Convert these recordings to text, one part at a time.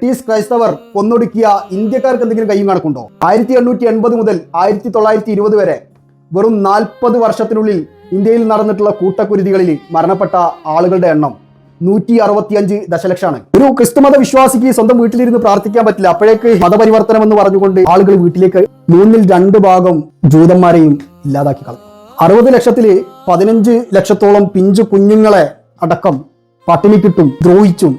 British ക്രൈസ്തവർ കൊന്നൊടുക്കിയ ഇന്ത്യക്കാർക്ക് എന്തെങ്കിലും കൈയും കണക്കുണ്ടോ? ആയിരത്തി എണ്ണൂറ്റി എൺപത് മുതൽ ആയിരത്തി തൊള്ളായിരത്തി ഇരുപത് വരെ വെറും നാൽപ്പത് വർഷത്തിനുള്ളിൽ ഇന്ത്യയിൽ നടന്നിട്ടുള്ള കൂട്ടക്കുരുതികളിൽ മരണപ്പെട്ട ആളുകളുടെ എണ്ണം നൂറ്റി അറുപത്തിയഞ്ച് ദശലക്ഷമാണ്. ഒരു ക്രിസ്തുമത വിശ്വാസിക്ക് സ്വന്തം വീട്ടിലിരുന്ന് പ്രാർത്ഥിക്കാൻ പറ്റില്ല. അപ്പോഴേക്ക് മതപരിവർത്തനം എന്ന് പറഞ്ഞുകൊണ്ട് ആളുകൾ വീട്ടിലേക്ക് മൂന്നിൽ രണ്ട് ഭാഗം ജൂതന്മാരെയും ഇല്ലാതാക്കി കളഞ്ഞു. അറുപത് ലക്ഷത്തിൽ പതിനഞ്ച് ലക്ഷത്തോളം പിഞ്ചു കുഞ്ഞുങ്ങളെ അടക്കം പട്ടിണിക്കിട്ടും ദ്രോഹിച്ചും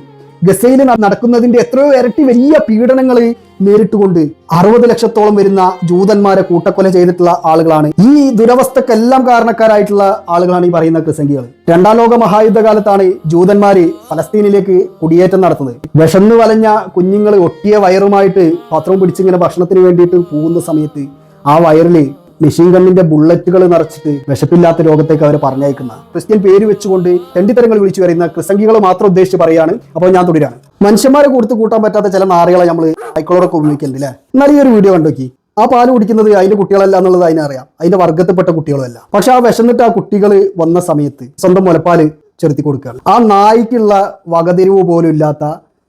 ഗസയിൽ നടക്കുന്നതിന്റെ എത്രയോ ഇരട്ടി വലിയ പീഡനങ്ങൾ നേരിട്ടുകൊണ്ട് അറുപത് ലക്ഷത്തോളം വരുന്ന ജൂതന്മാരെ കൂട്ടക്കൊല ചെയ്തിട്ടുള്ള ആളുകളാണ്. ഈ ദുരവസ്ഥക്കെല്ലാം കാരണക്കാരായിട്ടുള്ള ആളുകളാണ് ഈ പറയുന്ന ക്രിസംഗികൾ രണ്ടാം ലോക മഹായുദ്ധകാലത്താണ് ജൂതന്മാര് ഫലസ്തീനിലേക്ക് കുടിയേറ്റം നടത്തുന്നത്. വിഷന്ന് വലഞ്ഞ കുഞ്ഞുങ്ങൾ ഒട്ടിയ വയറുമായിട്ട് പത്രം പിടിച്ചിങ്ങനെ ഭക്ഷണത്തിന് വേണ്ടിയിട്ട് പോകുന്ന സമയത്ത് ആ വയറിൽ മെഷീൻ ഗണ്ണിന്റെ ബുള്ളറ്റുകൾ നിറച്ചിട്ട് വിശപ്പില്ലാത്ത രോഗത്തേക്ക് അവർ പറഞ്ഞയക്കുന്ന ക്രിസ്ത്യൻ പേര് വെച്ചുകൊണ്ട് തെണ്ടിത്തരങ്ങൾ വിളിച്ചു വരുന്ന ക്രിസംഗികൾ മാത്രം ഉദ്ദേശിച്ച് പറയാണ് അപ്പോൾ ഞാൻ തുടരാണ് മനുഷ്യന്മാരെ കൊടുത്ത് കൂട്ടാൻ പറ്റാത്ത ചില നാറികളെ നമ്മൾ സൈക്കിളോടൊക്കെ ഉപയോഗിക്കുന്നുണ്ട് അല്ലേ എന്നാൽ ഈ ഒരു വീഡിയോ കണ്ടോക്കി ആ പാൽ കുടിക്കുന്നത് അതിന്റെ കുട്ടികളല്ല എന്നുള്ളത് അതിനറിയാം അതിന്റെ വർഗത്തിൽപ്പെട്ട കുട്ടികളല്ല പക്ഷെ ആ വിശന്നിട്ട് ആ കുട്ടികൾ വന്ന സമയത്ത് സ്വന്തം മുലപ്പാൽ ചെറുത്തി കൊടുക്കുകയാണ്. ആ നായ്ക്കുള്ള വകതിരിവ് പോലും ഇല്ലാത്ത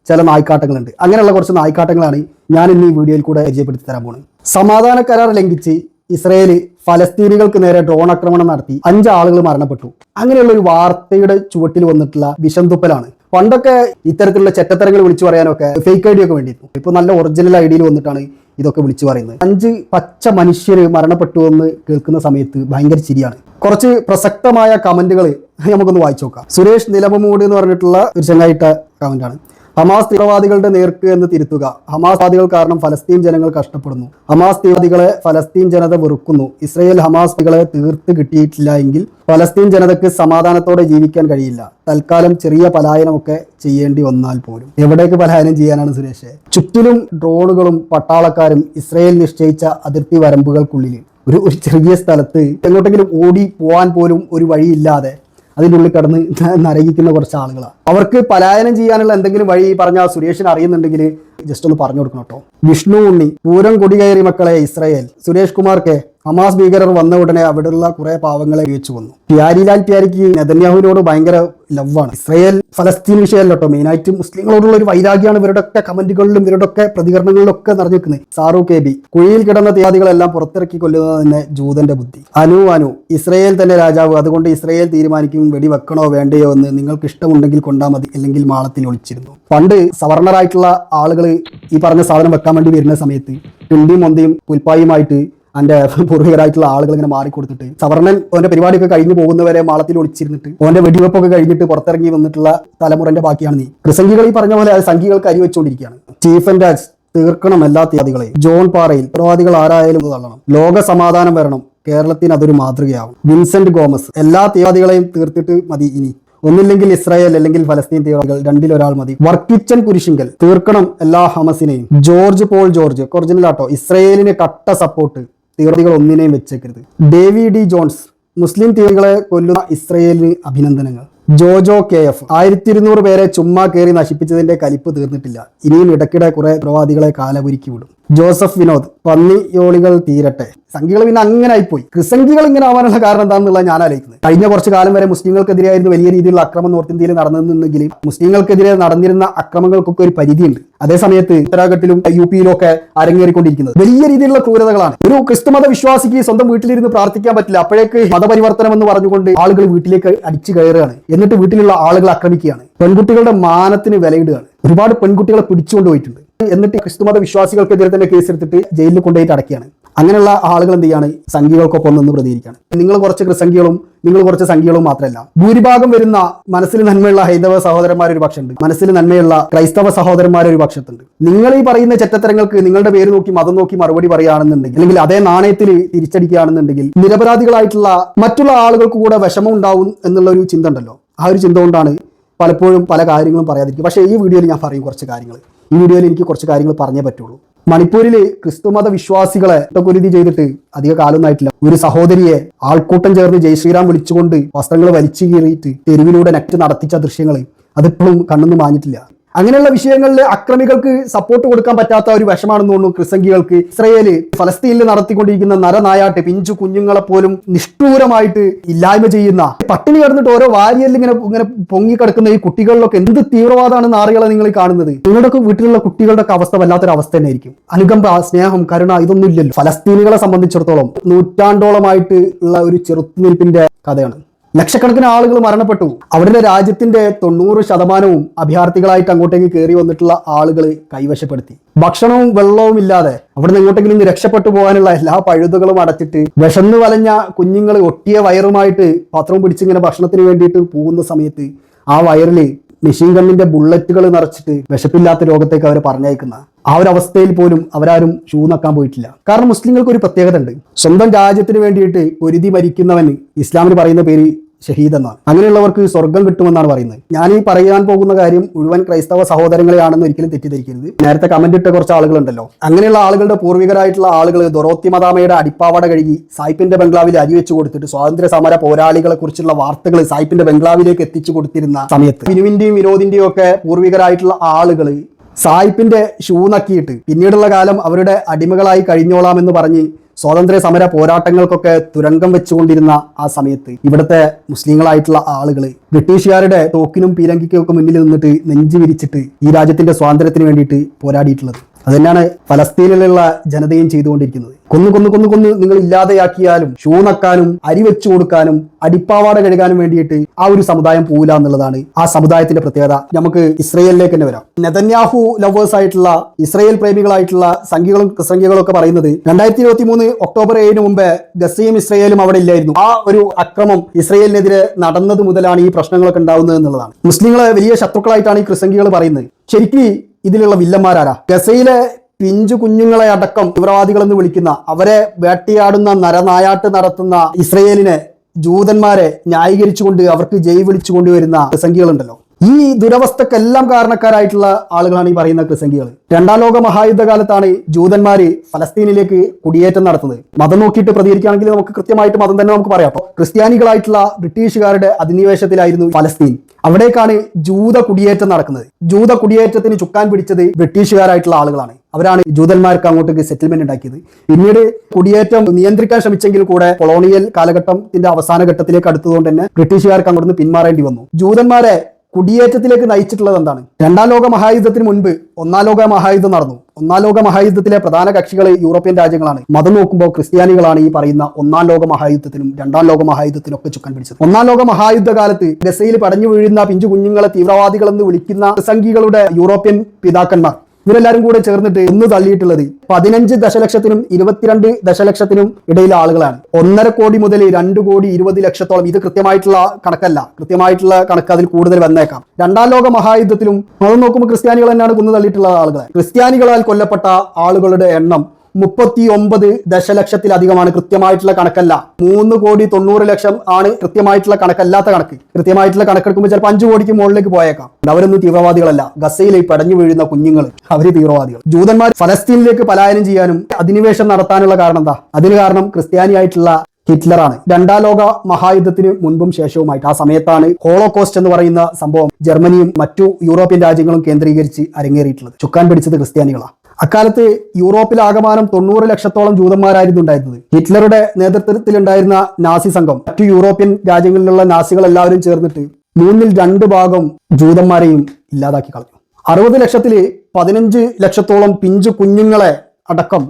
ചില നായ്ക്കാട്ടങ്ങളുണ്ട്. അങ്ങനെയുള്ള കുറച്ച് നായ്ക്കാട്ടങ്ങളാണ് ഞാൻ ഇന്ന് ഈ വീഡിയോയിൽ കൂടെ പരിചയപ്പെടുത്തി തരാൻ പോകുന്നത് സമാധാന കരാർ ലംഘിച്ച് ഇസ്രയേൽ ഫലസ്തീനികൾക്ക് നേരെ ഡ്രോൺ ആക്രമണം നടത്തി അഞ്ച് ആളുകൾ മരണപ്പെട്ടു. അങ്ങനെയുള്ള ഒരു വാർത്തയുടെ ചുവട്ടിൽ വന്നിട്ടുള്ള വിഷന്തുപ്പലാണ് പണ്ടൊക്കെ ഇത്തരത്തിലുള്ള ചെറ്റത്തരങ്ങൾ വിളിച്ചു പറയാനൊക്കെ ഫേക്ക് ഐ ഡി ഒക്കെ വേണ്ടിയിരുന്നു. ഇപ്പൊ നല്ല ഒറിജിനൽ ഐ ഡിയിൽ വന്നിട്ടാണ് ഇതൊക്കെ വിളിച്ചു പറയുന്നത്. അഞ്ച് പച്ച മനുഷ്യർ മരണപ്പെട്ടു എന്ന് കേൾക്കുന്ന സമയത്ത് ഭയങ്കര ചിരിയാണ്. കുറച്ച് പ്രസക്തമായ കമന്റുകൾ നമുക്കൊന്ന് വായിച്ചു നോക്കാം. സുരേഷ് നിലമമൂട് എന്ന് പറഞ്ഞിട്ടുള്ള ഒരു ചങ്ങായിട്ട കമന്റാണ് ഹമാസ് തീവ്രവാദികളുടെ നേർക്ക് എന്ന് തിരുത്തുക. ഹമാസ് വാദികൾ കാരണം ഫലസ്തീൻ ജനങ്ങൾ കഷ്ടപ്പെടുന്നു. ഹമാസ് തീവ്രവാദികളെ ഫലസ്തീൻ ജനത വെറുക്കുന്നു. ഇസ്രയേൽ ഹമാസ്കളെ തീർത്ത് കിട്ടിയിട്ടില്ല എങ്കിൽ ഫലസ്തീൻ ജനതയ്ക്ക് സമാധാനത്തോടെ ജീവിക്കാൻ കഴിയില്ല. തൽക്കാലം ചെറിയ പലായനമൊക്കെ ചെയ്യേണ്ടി വന്നാൽ പോലും. എവിടേക്ക് പലായനം ചെയ്യാനാണ് സുരേഷ്? ചുറ്റിലും ഡ്രോണുകളും പട്ടാളക്കാരും ഇസ്രയേൽ നിശ്ചയിച്ച അതിർത്തി വരമ്പുകൾക്കുള്ളിൽ. ഒരു ഒരു ചെറിയ സ്ഥലത്ത് എങ്ങോട്ടെങ്കിലും ഓടി പോകാൻ പോലും ഒരു വഴിയില്ലാതെ അതിന്റെ ഉള്ളിൽ കിടന്ന് നരകിക്കുന്ന കുറച്ച് ആളുകളാണ് അവർക്ക് പലായനം ചെയ്യാനുള്ള എന്തെങ്കിലും വഴി പറഞ്ഞാൽ സുരേഷിന് അറിയുന്നുണ്ടെങ്കിൽ ജസ്റ്റ് ഒന്ന് പറഞ്ഞു കൊടുക്കണം കേട്ടോ. വിഷ്ണു ഉണ്ണി പൂരം കൊടികയറി മക്കളെ Israel. Suresh Kumar K. Hamas ഭീകരർ വന്ന ഉടനെ അവിടെയുള്ള കുറെ പാവങ്ങളെ വീഴ്ച വന്നു പ്യാരിലാൽ പ്യാരിക്ക് നെതന്യാഹുവിനോട് ഭയങ്കര ലവാണ് ഇസ്രയേൽ ഫലസ്തീൻ വിഷയമല്ല കേട്ടോ മെയിനായിട്ട് മുസ്ലിങ്ങളോടുള്ള ഒരു വൈരാഗ്യമാണ് ഇവരുടെ ഒക്കെ കമന്റുകളിലും ഇവരുടെ ഒക്കെ പ്രതികരണങ്ങളിലും ഒക്കെ നിറഞ്ഞു നിൽക്കുന്നത് സാറു കെ ബി കുഴിയിൽ കിടന്ന തീവാദികളെല്ലാം പുറത്തിറക്കി കൊല്ലുന്നത് തന്നെ ജൂതന്റെ ബുദ്ധി. അനു അനു ഇസ്രയേൽ തന്നെ രാജാവ്. അതുകൊണ്ട് ഇസ്രയേൽ തീരുമാനിക്കും വെടി വെക്കണോ വേണ്ടയോ എന്ന് നിങ്ങൾക്ക് ഇഷ്ടമുണ്ടെങ്കിൽ കൊണ്ടാ മതി അല്ലെങ്കിൽ മാളത്തിൽ ഒളിച്ചിരുന്നു. പണ്ട് സവർണറായിട്ടുള്ള ആളുകൾ ഈ പറഞ്ഞ സാധനം വെക്കാൻ വേണ്ടി വരുന്ന സമയത്ത് ടിണ്ടിയും മൊന്തയും പുൽപ്പായുമായിട്ട് എന്റെ പൂർവികരായിട്ടുള്ള ആളുകൾ ഇങ്ങനെ മാറിക്കൊടുത്തിട്ട് സവർണൻ ഓന്റെ പരിപാടിയൊക്കെ കഴിഞ്ഞു പോകുന്നവരെ മാളത്തിൽ ഒളിച്ചിരുന്നിട്ട് ഓന്റെ വെടിവെപ്പൊക്കെ കഴിഞ്ഞിട്ട് പുറത്തിറങ്ങി വന്നിട്ടുള്ള തലമുറന്റെ ബാക്കിയാണ് നീ. പ്രസംഗികൾ ഈ പറഞ്ഞ പോലെ അത് സംഘികൾക്ക് അരിവെച്ചുകൊണ്ടിരിക്കുകയാണ് ചീഫ് ആൻഡ് രാജ് തീർക്കണം എല്ലാ തീയതികളെ ജോൺ പാറയിൽ ഉത്തരവാദികൾ ആരായാലും തള്ളണം. ലോക സമാധാനം വരണം. കേരളത്തിന് അതൊരു മാതൃകയാവും. വിൻസെന്റ് ഗോമസ് എല്ലാ തീവ്രവാദികളെയും തീർത്തിട്ട് മതി ഇനി. ഒന്നില്ലെങ്കിൽ ഇസ്രായേൽ അല്ലെങ്കിൽ ഫലസ്തീൻ തീവ്രവാദികൾ രണ്ടിലൊരാൾ മതി. വർക്കിച്ചൻ കുരിശിങ്കൽ തീർക്കണം എല്ലാ ഹമസിനെയും. ജോർജ് പോൾ ജോർജ് ഒറിജിനൽ ആട്ടോ ഇസ്രയേലിന് കട്ട സപ്പോർട്ട് തീവ്രവാദികൾ ഒന്നിനെയും വെച്ചേക്കരുത്. ഡേവി ഡി ജോൺസ് മുസ്ലിം തീവ്രകളെ കൊല്ലുന്ന ഇസ്രയേലിന് അഭിനന്ദനങ്ങൾ. ജോജോ കെ എഫ് ആയിരത്തി ഇരുന്നൂറ് പേരെ ചുമ്മാ കയറി നശിപ്പിച്ചതിന്റെ കലിപ്പ് തീർന്നിട്ടില്ല. ഇനിയും ഇടയ്ക്കിടെ കുറെ പ്രവാദികളെ കാലപുരുക്കി വിടും ജോസഫ് വിനോദ് പന്നി യോളികൾ തീരട്ടെ. സംഘികൾ പിന്നെ അങ്ങനെ ആയിപ്പോയി. ക്രിസംഖികൾ ഇങ്ങനെ ആവാനുള്ള കാരണം എന്താണെന്നുള്ളത് ഞാൻ ആലോചിക്കുന്നത്. കഴിഞ്ഞ കുറച്ച് കാലം വരെ മുസ്ലിങ്ങൾക്കെതിരെയായിരുന്നു വലിയ രീതിയിലുള്ള അക്രമം നോർത്ത് ഇന്ത്യയിൽ നടന്നിരുന്നെങ്കിലും മുസ്ലിങ്ങൾക്കെതിരെ നടന്നിരുന്ന അക്രമങ്ങൾക്കൊക്കെ ഒരു പരിധിയുണ്ട്. അതേ സമയത്ത് ഉത്തരാഖണ്ഡിലും യു പിയിലും ഒക്കെ അരങ്ങേറിക്കൊണ്ടിരിക്കുന്നത്. വലിയ രീതിയിലുള്ള ക്രൂരതകളാണ്. ഒരു ക്രിസ്തുമത വിശ്വാസിക്ക് സ്വന്തം വീട്ടിലിരുന്ന് പ്രാർത്ഥിക്കാൻ പറ്റില്ല. അപ്പോഴേക്ക് മതപരിവർത്തനം എന്ന് പറഞ്ഞുകൊണ്ട് ആളുകൾ വീട്ടിലേക്ക് അടിച്ചു കയറുകയാണ്. എന്നിട്ട് വീട്ടിലുള്ള ആളുകൾ ആക്രമിക്കുകയാണ്. പെൺകുട്ടികളുടെ മാനത്തിന് വിലയിടുകയാണ്. ഒരുപാട് പെൺകുട്ടികളെ പിടിച്ചുകൊണ്ട് പോയിട്ടുണ്ട്. എന്നിട്ട് ക്രിസ്തുമത വിശ്വാസികൾക്കെതിരെ തന്നെ കേസെടുത്തിട്ട് ജയിലിൽ കൊണ്ടുപോയിട്ട് അടക്കുകയാണ്. അങ്ങനെയുള്ള ആളുകൾ എന്ത് ചെയ്യാണ്? സംഖ്യകൾക്കൊപ്പം നിന്ന് പ്രതികരിക്കുകയാണ്. നിങ്ങൾ കുറച്ച് ക്രിസംഖ്യകളും നിങ്ങൾ കുറച്ച് സംഖ്യകളും മാത്രമല്ല. ഭൂരിഭാഗം വരുന്ന മനസ്സിൽ നന്മയുള്ള ഹൈന്ദവ സഹോദരന്മാർ ഒരു പക്ഷമുണ്ട് മനസ്സിൽ നന്മയുള്ള ക്രൈസ്തവ സഹോദരന്മാർ ഒരു പക്ഷത്തുണ്ട് നിങ്ങൾ ഈ പറയുന്ന ചെറ്റത്തരങ്ങൾക്ക് നിങ്ങളുടെ പേര് നോക്കി മതം നോക്കി മറുപടി പറയുകയാണെന്നുണ്ടെങ്കിൽ അല്ലെങ്കിൽ അതേ നാണയത്തിൽ തിരിച്ചടിക്കുകയാണെന്നുണ്ടെങ്കിൽ നിരപരാധികളായിട്ടുള്ള മറ്റുള്ള ആളുകൾക്ക് കൂടെ വിഷമം ഉണ്ടാവും എന്നുള്ള ഒരു ചിന്ത ഉണ്ടല്ലോ. ആ ഒരു ചിന്ത കൊണ്ടാണ് പലപ്പോഴും പല കാര്യങ്ങളും പറയാതിരിക്കും പക്ഷേ ഈ വീഡിയോയിൽ ഞാൻ പറയും കുറച്ച് കാര്യങ്ങൾ. ഈ വീഡിയോയിൽ എനിക്ക് കുറച്ച് കാര്യങ്ങൾ പറഞ്ഞേ പറ്റുള്ളൂ. മണിപ്പൂരിൽ ക്രിസ്തുമത വിശ്വാസികളെ കുരുതി ചെയ്തിട്ട് അധിക കാലമൊന്നായിട്ടില്ല ഒരു സഹോദരിയെ ആൾക്കൂട്ടം ചേർന്ന് ജയ് ശ്രീറാം വിളിച്ചുകൊണ്ട് വസ്ത്രങ്ങൾ വലിച്ചു കീറിയിട്ട് തെരുവിലൂടെ നെറ്റ് നടത്തിച്ച ദൃശ്യങ്ങൾ അതിപ്പോഴും കണ്ണൊന്നും മാഞ്ഞിട്ടില്ല. അങ്ങനെയുള്ള വിഷയങ്ങളിൽ അക്രമികൾക്ക് സപ്പോർട്ട് കൊടുക്കാൻ പറ്റാത്ത ഒരു വിഷമാണെന്ന് തോന്നുന്നു ക്രിസംഗികൾക്ക്. ഇസ്രയേൽ ഫലസ്തീനിൽ നടത്തിക്കൊണ്ടിരിക്കുന്ന നരനായാട്ട് പിഞ്ചു കുഞ്ഞുങ്ങളെ പോലും നിഷ്ഠൂരമായിട്ട് ഇല്ലായ്മ ചെയ്യുന്ന. പട്ടിണി കിടന്നിട്ട് ഓരോ വാരിയലിൽ ഇങ്ങനെ ഇങ്ങനെ പൊങ്ങി കിടക്കുന്ന ഈ കുട്ടികളിലൊക്കെ എന്ത് തീവ്രവാദമാണ് നാറികളെ നിങ്ങൾ കാണുന്നത്? നിങ്ങളുടെയൊക്കെ വീട്ടിലുള്ള കുട്ടികളുടെ ഒക്കെ അവസ്ഥ വല്ലാത്തൊരു അവസ്ഥ തന്നെയായിരിക്കും. അനുകമ്പ സ്നേഹം കരുണ ഇതൊന്നും ഇല്ലല്ലോ. ഫലസ്തീനികളെ സംബന്ധിച്ചിടത്തോളം നൂറ്റാണ്ടോളമായിട്ട് ഉള്ള ഒരു ചെറുത്തുനിൽപ്പിന്റെ കഥയാണ്. ലക്ഷക്കണക്കിന് ആളുകൾ മരണപ്പെട്ടു. അവരുടെ രാജ്യത്തിന്റെ തൊണ്ണൂറ് ശതമാനവും അഭയാർത്ഥികളായിട്ട് അങ്ങോട്ടേക്ക് കയറി വന്നിട്ടുള്ള ആളുകൾ കൈവശപ്പെടുത്തി. ഭക്ഷണവും വെള്ളവും ഇല്ലാതെ അവിടുന്ന് എങ്ങോട്ടെങ്കിലും ഒന്ന് രക്ഷപ്പെട്ടു പോകാനുള്ള എല്ലാ പഴുതുകളും അടച്ചിട്ട് വിശന്നു വലഞ്ഞ കുഞ്ഞുങ്ങൾ ഒട്ടിയ വയറുമായിട്ട് പത്രം പിടിച്ചിങ്ങനെ ഭക്ഷണത്തിന് വേണ്ടിയിട്ട് പോകുന്ന സമയത്ത് ആ വയറിൽ മെഷീൻ ഗണ്ണിന്റെ ബുള്ളറ്റുകൾ നിറച്ചിട്ട് വിശപ്പില്ലാത്ത രോഗത്തേക്ക് അവർ പറഞ്ഞയക്കുന്ന ആ ഒരു അവസ്ഥയിൽ പോലും അവരാരും ഷൂ നക്കാൻ പോയിട്ടില്ല. കാരണം മുസ്ലിങ്ങൾക്ക് ഒരു പ്രത്യേകത ഉണ്ട്. സ്വന്തം രാജ്യത്തിന് വേണ്ടിയിട്ട് ഒരുതി മരിക്കുന്നവന് ഇസ്ലാമിന് പറയുന്ന പേര് ഷഹീദ് എന്നാണ്. അങ്ങനെയുള്ളവർക്ക് സ്വർഗം കിട്ടുമെന്നാണ് പറയുന്നത്. ഞാൻ ഈ പറയാൻ പോകുന്ന കാര്യം മുഴുവൻ ക്രൈസ്തവ സഹോദരങ്ങളെയാണെന്ന് ഒരിക്കലും തെറ്റിദ്ധരിക്കരുത്. നേരത്തെ കമന്റ് ഇട്ട കുറച്ച് ആളുകളുണ്ടല്ലോ. അങ്ങനെയുള്ള ആളുകളുടെ പൂർവികരായിട്ടുള്ള ആളുകൾ ദൊറോത്തി മതാമയുടെ അടിപ്പാവട കഴുകി സായിപ്പിന്റെ ബംഗ്ലാവിൽ അരി വെച്ച് കൊടുത്തിട്ട് സ്വാതന്ത്ര്യ സമര പോരാളികളെ കുറിച്ചുള്ള വാർത്തകൾ സായിപ്പിന്റെ ബംഗ്ലാവിലേക്ക് എത്തിച്ചു കൊടുത്തിരുന്ന സമയത്ത്. വിനുവിന്റെയും വിനോദിന്റെയും ഒക്കെ പൂർവികരായിട്ടുള്ള ആളുകൾ സായിപ്പിന്റെ ഷൂ നക്കിയിട്ട് പിന്നീടുള്ള കാലം അവരുടെ അടിമകളായി കഴിഞ്ഞോളാം എന്ന് പറഞ്ഞ് സ്വാതന്ത്ര്യ സമര പോരാട്ടങ്ങൾക്കൊക്കെ തുരങ്കം വെച്ചുകൊണ്ടിരുന്ന ആ സമയത്ത് ഇവിടുത്തെ മുസ്ലിങ്ങളായിട്ടുള്ള ആളുകൾ ബ്രിട്ടീഷുകാരുടെ തോക്കിനും പീരങ്കിക്കും ഒക്കെ മുന്നിൽ നിന്നിട്ട് നെഞ്ചു വിരിച്ചിട്ട് ഈ രാജ്യത്തിന്റെ സ്വാതന്ത്ര്യത്തിന് വേണ്ടിയിട്ട് പോരാടിയിട്ടുള്ളത്. അതുതന്നെയാണ് ഫലസ്തീനിലുള്ള ജനതയും ചെയ്തുകൊണ്ടിരിക്കുന്നത്. കൊന്നു കൊന്നു കൊന്നു കൊന്ന് നിങ്ങൾ ഇല്ലാതെയാക്കിയാലും ഷൂ നക്കാനും അരി വെച്ചു കൊടുക്കാനും അടിപ്പാവാട കഴുകാനും വേണ്ടിയിട്ട് ആ ഒരു സമുദായം പോവില്ല എന്നുള്ളതാണ് ആ സമുദായത്തിന്റെ പ്രത്യേകത. നമുക്ക് ഇസ്രയേലിലേക്ക് തന്നെ വരാം. നെതന്യാഹു ലവേഴ്സ് ആയിട്ടുള്ള ഇസ്രയേൽ പ്രേമികളായിട്ടുള്ള സംഖ്യകളും സംഖ്യകളും ഒക്കെ പറയുന്നത് രണ്ടായിരത്തി ഇരുപത്തി മൂന്ന് ഒക്ടോബർ ഏഴിന് മുമ്പ് ഗസയും ഇസ്രയേലും അവിടെ ഇല്ലായിരുന്നു. ആ ഒരു അക്രമം ഇസ്രയേലിനെതിരെ നടന്നത് മുതലാണ് ഈ പ്രശ്നങ്ങളൊക്കെ ഉണ്ടാവുന്നത് എന്നുള്ളതാണ്. മുസ്ലിങ്ങളെ വലിയ ശത്രുക്കളായിട്ടാണ് ഈ ക്രിസംഖികൾ പറയുന്നത്. ശരിക്കും ഇതിലുള്ള വില്ലന്മാരാരാ? ഗസയിലെ പിഞ്ചു കുഞ്ഞുങ്ങളെ അടക്കം തീവ്രവാദികളെന്ന് വിളിക്കുന്ന അവരെ വേട്ടയാടുന്ന നരനായാട്ട് നടത്തുന്ന ഇസ്രയേലിനെ ജൂതന്മാരെ ന്യായീകരിച്ചുകൊണ്ട് അവർക്ക് ജയ് വിളിച്ചു കൊണ്ടുവരുന്ന പ്രസംഗികളുണ്ടല്ലോ ഈ ദുരവസ്ഥക്കെല്ലാം കാരണക്കാരായിട്ടുള്ള ആളുകളാണ് ഈ പറയുന്ന പ്രസംഗികൾ രണ്ടാം ലോക മഹായുദ്ധകാലത്താണ് ജൂതന്മാര് ഫലസ്തീനിലേക്ക് കുടിയേറ്റം നടത്തുന്നത്. മതം നോക്കിയിട്ട് പ്രതികരിക്കുകയാണെങ്കിൽ നമുക്ക് കൃത്യമായിട്ട് മതം തന്നെ നമുക്ക് പറയാം. ക്രിസ്ത്യാനികളായിട്ടുള്ള ബ്രിട്ടീഷുകാരുടെ അധിനിവേശത്തിലായിരുന്നു ഫലസ്തീൻ. അവിടേക്കാണ് ജൂത കുടിയേറ്റം നടക്കുന്നത്. ജൂത കുടിയേറ്റത്തിന് ചുക്കാൻ പിടിച്ചത് ബ്രിട്ടീഷുകാരായിട്ടുള്ള ആളുകളാണ്. അവരാണ് ജൂതന്മാർക്ക് അങ്ങോട്ടേക്ക് സെറ്റിൽമെന്റ് ഉണ്ടാക്കിയത്. പിന്നീട് കുടിയേറ്റം നിയന്ത്രിക്കാൻ ശ്രമിച്ചെങ്കിൽ കൂടെ കൊളോണിയൽ കാലഘട്ടത്തിന്റെ അവസാന ഘട്ടത്തിലേക്ക് അടുത്തതുകൊണ്ട് തന്നെ ബ്രിട്ടീഷുകാർക്ക് അങ്ങോട്ട് പിന്മാറേണ്ടി വന്നു. ജൂതന്മാരെ കുടിയേറ്റത്തിലേക്ക് നയിച്ചിട്ടുള്ളത് എന്താണ്? രണ്ടാം ലോക മഹായുദ്ധത്തിന് മുൻപ് ഒന്നാം ലോക മഹായുദ്ധം നടന്നു. ഒന്നാം ലോക മഹായുദ്ധത്തിലെ പ്രധാന കക്ഷികൾ യൂറോപ്യൻ രാജ്യങ്ങളാണ്. മതം നോക്കുമ്പോൾ ക്രിസ്ത്യാനികളാണ് ഈ പറയുന്ന ഒന്നാം ലോക മഹായുദ്ധത്തിനും രണ്ടാം ലോക മഹായുദ്ധത്തിനും ഒക്കെ ചുക്കാൻ പിടിച്ചത്. ഒന്നാം ലോക മഹായുദ്ധ കാലത്ത് ഗസയിൽ പടഞ്ഞു വീഴുന്ന പിഞ്ചു കുഞ്ഞുങ്ങളെ തീവ്രവാദികളെന്ന് വിളിക്കുന്ന സംഘികളുടെ യൂറോപ്യൻ പിതാക്കന്മാർ ഇവരെല്ലാരും കൂടെ ചേർന്നിട്ട് ഒന്ന് തള്ളിയിട്ടുള്ളത് പതിനഞ്ച് ദശലക്ഷത്തിനും ഇരുപത്തിരണ്ട് ദശലക്ഷത്തിനും ഇടയിലെ ആളുകളാണ്. ഒന്നര കോടി മുതൽ രണ്ട് കോടി ഇരുപത് ലക്ഷത്തോളം. ഇത് കൃത്യമായിട്ടുള്ള കണക്കല്ല. കൃത്യമായിട്ടുള്ള കണക്ക് അതിൽ കൂടുതൽ വന്നേക്കാം. രണ്ടാം ലോക മഹായുദ്ധത്തിലും മതം നോക്കുമ്പോൾ ക്രിസ്ത്യാനികൾ തന്നെയാണ് കുന്നു തള്ളിയിട്ടുള്ള ആളുകളെ. ക്രിസ്ത്യാനികളാൽ കൊല്ലപ്പെട്ട ആളുകളുടെ എണ്ണം മുപ്പത്തി ഒമ്പത് ദശലക്ഷത്തിലധികമാണ് കൃത്യമായിട്ടുള്ള കണക്കല്ല. മൂന്ന് കോടി തൊണ്ണൂറ് ലക്ഷം ആണ് കൃത്യമായിട്ടുള്ള കണക്കല്ലാത്ത കണക്ക്. കൃത്യമായിട്ടുള്ള കണക്കെടുക്കുമ്പോൾ ചിലപ്പോൾ അഞ്ചു കോടിക്ക് മുകളിലേക്ക് പോയേക്കാം. അവരൊന്നും തീവ്രവാദികളല്ല. ഗസയിലെ പടഞ്ഞു വീഴുന്ന കുഞ്ഞുങ്ങൾ അവർ തീവ്രവാദികൾ. ജൂതന്മാർ ഫലസ്തീനിലേക്ക് പലായനം ചെയ്യാനും അധിനിവേശം നടത്താനുള്ള കാരണം എന്താ? അതിന് കാരണം ക്രിസ്ത്യാനിയായിട്ടുള്ള ഹിറ്റ്ലറാണ്. രണ്ടാം ലോക മഹായുദ്ധത്തിന് മുൻപും ശേഷവുമായിട്ട്. ആ സമയത്താണ് ഹോളോകോസ്റ്റ് എന്ന് പറയുന്ന സംഭവം ജർമ്മനിയും മറ്റു യൂറോപ്യൻ രാജ്യങ്ങളും കേന്ദ്രീകരിച്ച് അരങ്ങേറിയിട്ടുള്ളത്. ചുക്കാൻ പിടിച്ചത് ക്രിസ്ത്യാനികളാണ് അക്കാലത്ത് യൂറോപ്പിലാകമാനം തൊണ്ണൂറ് ലക്ഷത്തോളം ജൂതന്മാരായിരുന്നു ഉണ്ടായിരുന്നത്. ഹിറ്റ്ലറുടെ നേതൃത്വത്തിലുണ്ടായിരുന്ന നാസി സംഘം മറ്റു യൂറോപ്യൻ രാജ്യങ്ങളിലുള്ള നാസികൾ എല്ലാവരും ചേർന്നിട്ട് മൂന്നിൽ രണ്ട് ഭാഗം ജൂതന്മാരെയും ഇല്ലാതാക്കി കളഞ്ഞു. അറുപത് ലക്ഷത്തിൽ പതിനഞ്ച് ലക്ഷത്തോളം പിഞ്ചു കുഞ്ഞുങ്ങളെ അടക്കം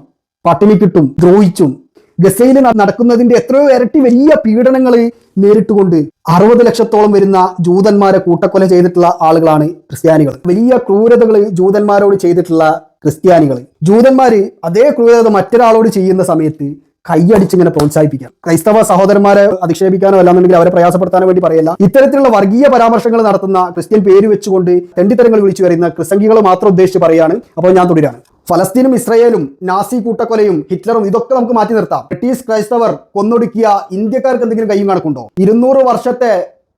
പട്ടിണിക്കിട്ടും ദ്രോഹിച്ചും ഗസയിൽ നടക്കുന്നതിന്റെ എത്രയോ ഇരട്ടി വലിയ പീഡനങ്ങൾ നേരിട്ടുകൊണ്ട് അറുപത് ലക്ഷത്തോളം വരുന്ന ജൂതന്മാരെ കൂട്ടക്കൊല ചെയ്തിട്ടുള്ള ആളുകളാണ് ക്രിസ്ത്യാനികൾ വലിയ ക്രൂരതകൾ ജൂതന്മാരോട് ചെയ്തിട്ടുള്ള ക്രിസ്ത്യാനികൾ ജൂതന്മാര് അതേ ക്രൂരത മറ്റൊരാളോട് ചെയ്യുന്ന സമയത്ത് കൈയടിച്ച് ഇങ്ങനെ പ്രോത്സാഹിപ്പിക്കാം ക്രൈസ്തവ സഹോദരന്മാരെ അധിക്ഷേപിക്കാനോ അല്ലാന്നുണ്ടെങ്കിൽ അവരെ പ്രയാസപ്പെടുത്താനോ വേണ്ടി പറയില്ല. ഇത്തരത്തിലുള്ള വർഗീയ പരാമർശങ്ങൾ നടത്തുന്ന ക്രിസ്ത്യൻ പേര് വെച്ചുകൊണ്ട് തെണ്ടിത്തരങ്ങൾ വിളിച്ചു വരുന്ന ക്രിസംഗികൾ മാത്രം ഉദ്ദേശിച്ച് പറയാണ്. അപ്പോൾ ഞാൻ തുടരാണ് ഫലസ്തീനും ഇസ്രയേലും നാസി കൂട്ടക്കൊലയും ഹിറ്റ്ലറും ഇതൊക്കെ നമുക്ക് മാറ്റി നിർത്താം. ബ്രിട്ടീഷ് ക്രൈസ്തവർ കൊന്നൊടുക്കിയ ഇന്ത്യക്കാർക്ക് എന്തെങ്കിലും കൈയും കണക്കുണ്ടോ? ഇരുന്നൂറ് വർഷത്തെ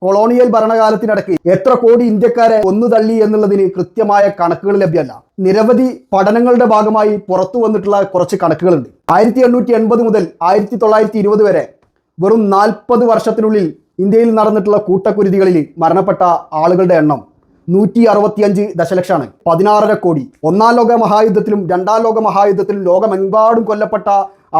കൊളോണിയൽ ഭരണകാലത്തിനിടയ്ക്ക് എത്ര കോടി ഇന്ത്യക്കാരെ കൊന്നു തള്ളി എന്നുള്ളതിന് കൃത്യമായ കണക്കുകൾ ലഭ്യമല്ല. നിരവധി പഠനങ്ങളുടെ ഭാഗമായി പുറത്തു വന്നിട്ടുള്ള കുറച്ച് കണക്കുകളുണ്ട്. ആയിരത്തി എണ്ണൂറ്റി എൺപത് മുതൽ ആയിരത്തി തൊള്ളായിരത്തി ഇരുപത് വരെ വെറും നാൽപ്പത് വർഷത്തിനുള്ളിൽ ഇന്ത്യയിൽ നടന്നിട്ടുള്ള കൂട്ടക്കുരുതികളിൽ മരണപ്പെട്ട ആളുകളുടെ എണ്ണം നൂറ്റി അറുപത്തിയഞ്ച് ദശലക്ഷമാണ്. പതിനാറര കോടി. ഒന്നാം ലോക മഹായുദ്ധത്തിലും രണ്ടാം ലോക മഹായുദ്ധത്തിലും ലോകമെമ്പാടും കൊല്ലപ്പെട്ട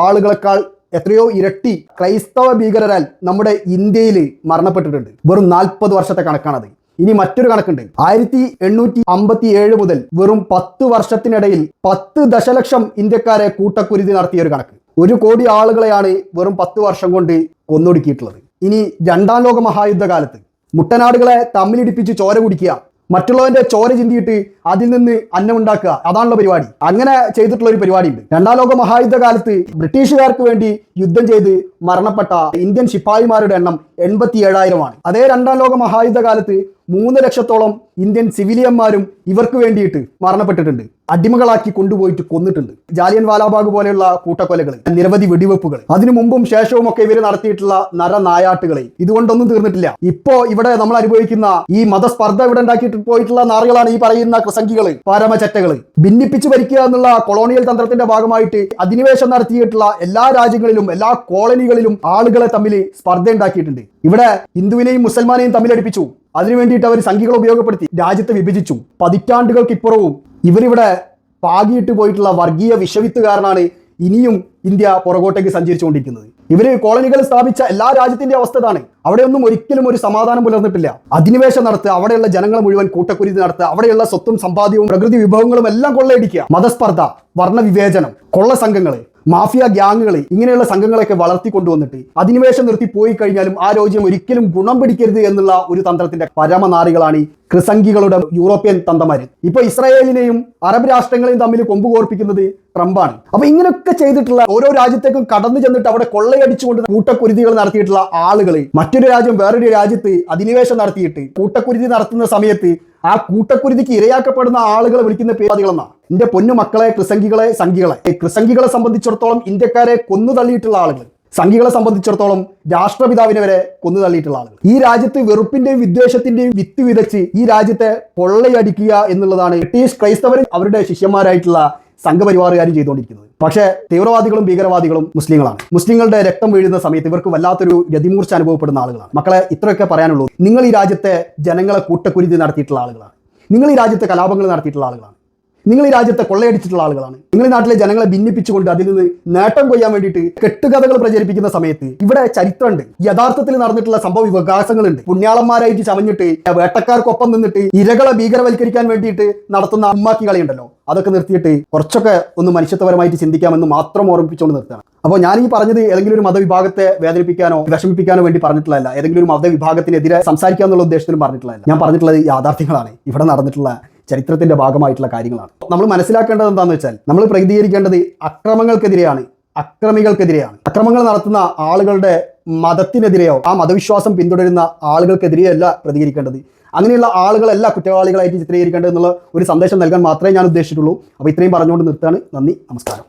ആളുകളെക്കാൾ എത്രയോ ഇരട്ടി ക്രൈസ്തവ ഭീകരരാൽ നമ്മുടെ ഇന്ത്യയിൽ മരണപ്പെട്ടിട്ടുണ്ട്. വെറും നാൽപ്പത് വർഷത്തെ കണക്കാണത്. ഇനി മറ്റൊരു കണക്കുണ്ട്. ആയിരത്തി എണ്ണൂറ്റി അമ്പത്തി ഏഴ് മുതൽ വെറും പത്ത് വർഷത്തിനിടയിൽ പത്ത് ദശലക്ഷം ഇന്ത്യക്കാരെ കൂട്ടക്കുരുതി നടത്തിയ ഒരു കണക്ക്. ഒരു കോടി ആളുകളെയാണ് വെറും പത്ത് വർഷം കൊണ്ട് കൊന്നൊടുക്കിയിട്ടുള്ളത്. ഇനി രണ്ടാം ലോക മഹായുദ്ധകാലത്ത് മുട്ടനാടുകളെ തമ്മിലിടിപ്പിച്ച് ചോര കുടിക്കുക മറ്റുള്ളവന്റെ ചോര ചിന്തിയിട്ട് അതിൽ നിന്ന് അന്നം ഉണ്ടാക്കുക. അതാണല്ലോ പരിപാടി. അങ്ങനെ ചെയ്തിട്ടുള്ള ഒരു പരിപാടിയുണ്ട്. രണ്ടാം ലോക മഹായുദ്ധ കാലത്ത് ബ്രിട്ടീഷുകാർക്ക് വേണ്ടി യുദ്ധം ചെയ്ത് മരണപ്പെട്ട ഇന്ത്യൻ ശിപ്പായിമാരുടെ എണ്ണം എൺപത്തി ഏഴായിരമാണ് അതേ രണ്ടാം ലോക മഹായുദ്ധ കാലത്ത് മൂന്ന് ലക്ഷത്തോളം ഇന്ത്യൻ സിവിലിയന്മാരും ഇവർക്ക് വേണ്ടിയിട്ട് മരണപ്പെട്ടിട്ടുണ്ട്. അടിമകളാക്കി കൊണ്ടുപോയിട്ട് കൊന്നിട്ടുണ്ട്. ജാലിയൻ വാലാബാഗ് പോലെയുള്ള കൂട്ടക്കൊലകൾ നിരവധി വെടിവെപ്പുകൾ അതിനു മുമ്പും ശേഷവും ഒക്കെ ഇവർ നടത്തിയിട്ടുള്ള നരനായാട്ടുകളെ. ഇതുകൊണ്ടൊന്നും തീർന്നിട്ടില്ല. ഇപ്പോ ഇവിടെ നമ്മൾ അനുഭവിക്കുന്ന ഈ മതസ്പർദ്ധ ഇവിടെ ഉണ്ടാക്കിയിട്ട് പോയിട്ടുള്ള നാറുകളാണ് ഈ പറയുന്ന കൃസംഗികൾ പരമചറ്റകൾ. ഭിന്നിപ്പിച്ചു ഭരിക്കുക എന്നുള്ള കൊളോണിയൽ തന്ത്രത്തിന്റെ ഭാഗമായിട്ട് അധിനിവേശം നടത്തിയിട്ടുള്ള എല്ലാ രാജ്യങ്ങളിലും എല്ലാ കോളനികളിലും ആളുകളെ തമ്മിൽ സ്പർദ്ധ ഉണ്ടാക്കിയിട്ടുണ്ട് ഇവിടെ ഹിന്ദുവിനെയും മുസൽമാനെയും തമ്മിലടിപ്പിച്ചു. അതിനു വേണ്ടിയിട്ട് അവർ സംഖ്യകൾ ഉപയോഗപ്പെടുത്തി. രാജ്യത്തെ വിഭജിച്ചു. പതിറ്റാണ്ടുകൾക്കിപ്പുറവും ഇവരിവിടെ പാകിയിട്ട് പോയിട്ടുള്ള വർഗീയ വിഷവിത്ത് കാരണമാണ് ഇനിയും ഇന്ത്യ പുറകോട്ടേക്ക് സഞ്ചരിച്ചുകൊണ്ടിരിക്കുന്നത്. ഇവർ കോളനികൾ സ്ഥാപിച്ച എല്ലാ രാജ്യത്തിന്റെ അവസ്ഥ ഇതാണ്. അവിടെയൊന്നും ഒരിക്കലും ഒരു സമാധാനം പുലർന്നിട്ടില്ല. അധിനിവേശം നടത്തുക അവിടെയുള്ള ജനങ്ങൾ മുഴുവൻ കൂട്ടക്കുരുതി നടത്തുക അവിടെയുള്ള സ്വത്തും സമ്പാദ്യവും പ്രകൃതി വിഭവങ്ങളും എല്ലാം കൊള്ളയടിക്കുക. മതസ്പർദ്ധ വർണവിവേചനം കൊള്ള സംഘങ്ങൾ മാഫിയ ഗ്യാങ്ങുകൾ ഇങ്ങനെയുള്ള സംഘങ്ങളൊക്കെ വളർത്തിക്കൊണ്ടുവന്നിട്ട് അധിനിവേശം നിർത്തി പോയി കഴിഞ്ഞാലും ആ രാജ്യം ഒരിക്കലും ഗുണം പിടിക്കരുത് എന്നുള്ള ഒരു തന്ത്രത്തിന്റെ പരമനാരികളാണ് ഈ ക്രിസംഗികളുടെ യൂറോപ്യൻ തന്ത്രമാര് ഇപ്പൊ ഇസ്രായേലിനെയും അറബ് രാഷ്ട്രങ്ങളെയും തമ്മിൽ കൊമ്പ് കോർപ്പിക്കുന്നത് ട്രംപാണ്. അപ്പൊ ഇങ്ങനെയൊക്കെ ചെയ്തിട്ടുള്ള ഓരോ രാജ്യത്തേക്കും കടന്നു ചെന്നിട്ട് അവിടെ കൊള്ളയടിച്ചുകൊണ്ട് കൂട്ടക്കുരുതികൾ നടത്തിയിട്ടുള്ള ആളുകൾ മറ്റൊരു രാജ്യം വേറൊരു രാജ്യത്ത് അധിനിവേശം നടത്തിയിട്ട് കൂട്ടക്കുരുതി നടത്തുന്ന സമയത്ത് ആ കൂട്ടക്കുരുതിക്ക് ഇരയാക്കപ്പെടുന്ന ആളുകളെ വിളിക്കുന്ന പേരുകളെന്നാ എന്റെ പൊന്നു മക്കളെ ക്രിസംഗികളെ സംഘികളെ. ക്രിസംഗികളെ സംബന്ധിച്ചിടത്തോളം ഇന്ത്യക്കാരെ കൊന്നു തള്ളിയിട്ടുള്ള ആളുകൾ സംഘികളെ സംബന്ധിച്ചിടത്തോളം രാഷ്ട്രപിതാവിനെ വരെ കൊന്നു തള്ളിയിട്ടുള്ള ആളുകൾ ഈ രാജ്യത്ത് വെറുപ്പിന്റെയും വിദ്വേഷത്തിന്റെയും വിത്ത് വിതച്ച് ഈ രാജ്യത്തെ കൊള്ളയടിക്കുക എന്നുള്ളതാണ് ബ്രിട്ടീഷ് ക്രൈസ്തവരും അവരുടെ ശിഷ്യന്മാരായിട്ടുള്ള സംഘപരിവാറുകാരും ചെയ്തുകൊണ്ടിരിക്കുന്നത്. പക്ഷേ തീവ്രവാദികളും ഭീകരവാദികളും മുസ്ലിങ്ങളാണ്. മുസ്ലിങ്ങളുടെ രക്തം വീഴുന്ന സമയത്ത് ഇവർക്ക് വല്ലാത്തൊരു ഗതിമൂർച്ച അനുഭവപ്പെടുന്ന ആളുകളാണ്. മക്കളെ ഇത്രയൊക്കെ പറയാനുള്ളൂ. നിങ്ങൾ ഈ രാജ്യത്തെ ജനങ്ങളെ കൂട്ടക്കുരുതി നടത്തിയിട്ടുള്ള ആളുകളാണ്. നിങ്ങൾ ഈ രാജ്യത്തെ കലാപങ്ങൾ നടത്തിയിട്ടുള്ള ആളുകളാണ്. നിങ്ങൾ ഈ രാജ്യത്തെ കൊള്ളയടിച്ചിട്ടുള്ള ആളുകളാണ്. നിങ്ങൾ നാട്ടിലെ ജനങ്ങളെ ഭിന്നിപ്പിച്ചുകൊണ്ട് അതിൽ നിന്ന് നേട്ടം കൊയ്യാൻ വേണ്ടിയിട്ട് കെട്ടുകഥകൾ പ്രചരിപ്പിക്കുന്ന സമയത്ത് ഇവിടെ ചരിത്രമുണ്ട്. യഥാർത്ഥത്തിൽ നടന്നിട്ടുള്ള സംഭവ വികാസങ്ങളുണ്ട്. പുണ്യാളന്മാരായിട്ട് ചമഞ്ഞിട്ട് വേട്ടക്കാർക്കൊപ്പം നിന്നിട്ട് ഇരകളെ ഭീകരവൽക്കരിക്കാൻ വേണ്ടിയിട്ട് നടത്തുന്ന ഉമ്മാക്കി കളിയുണ്ടല്ലോ. അതൊക്കെ നിർത്തിയിട്ട് കുറച്ചൊക്കെ ഒന്ന് മനുഷ്യത്വപരമായിട്ട് ചിന്തിക്കാമെന്ന് മാത്രം ഓർമ്മിപ്പിച്ചുകൊണ്ട് നിർത്തണം അപ്പോൾ ഞാൻ ഈ പറഞ്ഞത് ഏതെങ്കിലും ഒരു മതവിഭാഗത്തെ വേദനിപ്പിക്കാനോ വിഷമിപ്പിക്കാനോ വേണ്ടി പറഞ്ഞിട്ടുള്ളതല്ല. ഏതെങ്കിലും ഒരു മതവിഭാഗത്തിനെതിരെ സംസാരിക്കുക എന്നുള്ള ഉദ്ദേശത്തിലും പറഞ്ഞിട്ടുള്ളതല്ല. ഞാൻ പറഞ്ഞിട്ടുള്ളത് യാഥാർത്ഥ്യങ്ങളാണ്. ഇവിടെ നടന്നിട്ടുള്ള ചരിത്രത്തിന്റെ ഭാഗമായിട്ടുള്ള കാര്യങ്ങളാണ്. നമ്മൾ മനസ്സിലാക്കേണ്ടത് എന്താണെന്ന് വെച്ചാൽ നമ്മൾ പ്രതികരിക്കേണ്ടത് അക്രമങ്ങൾക്കെതിരെയാണ് അക്രമികൾക്കെതിരെയാണ്. അക്രമങ്ങൾ നടത്തുന്ന ആളുകളുടെ മതത്തിനെതിരെയോ ആ മതവിശ്വാസം പിന്തുടരുന്ന ആളുകൾക്കെതിരെയോ അല്ല പ്രതികരിക്കേണ്ടത്. അങ്ങനെയുള്ള ആളുകളല്ല കുറ്റവാളികളായിട്ട് ചിത്രീകരിക്കേണ്ടത് എന്നുള്ള ഒരു സന്ദേശം നൽകാൻ മാത്രമേ ഞാൻ ഉദ്ദേശിച്ചിട്ടുള്ളൂ. അപ്പോൾ ഇത്രയും പറഞ്ഞുകൊണ്ട് നിർത്താണ് നന്ദി നമസ്കാരം.